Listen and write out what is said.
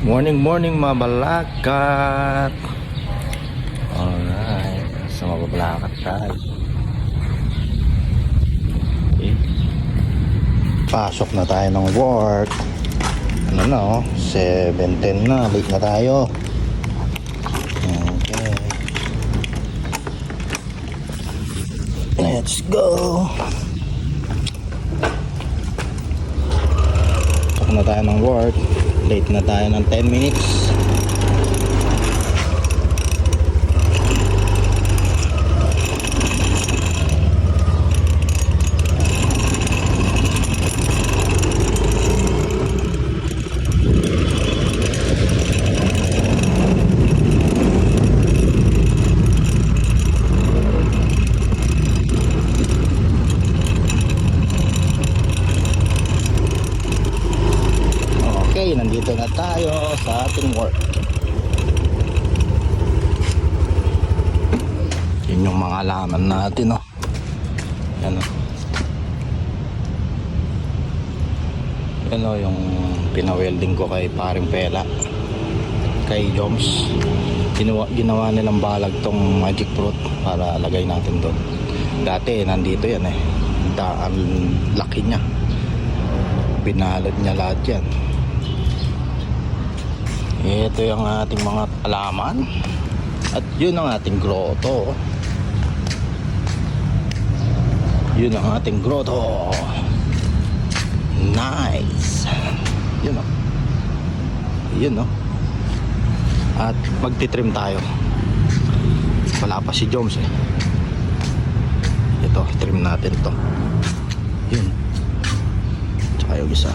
Morning, morning mga balakat. Alright. So mga balakat tayo. Okay. Pasok na tayo ng work. Ano na oh, 7.10 na. Late na tayo. Okay. Let's go. Pasok na tayo ng work. Late na tayo ng 10 minutes. Okay, nandito na tayo sa ating work. Yun yung mga alaman natin, no? Yan, no? Yan, no, yung pinawelding ko kay paring Pela. Kay Joms. Ginawa, ginawa nilang balag tong magic fruit para lagay natin doon. Dati, nandito yan eh. Da, ang laki niya. Binalad niya lahat yan. Ito yung ating mga alaman. At yun ang ating grotto. Yun ang ating grotto. Nice. Yun o. Yun o. At magtitrim tayo. Wala pa si Joms eh. Ito, trim natin to. Yun. Tsaka yung isa.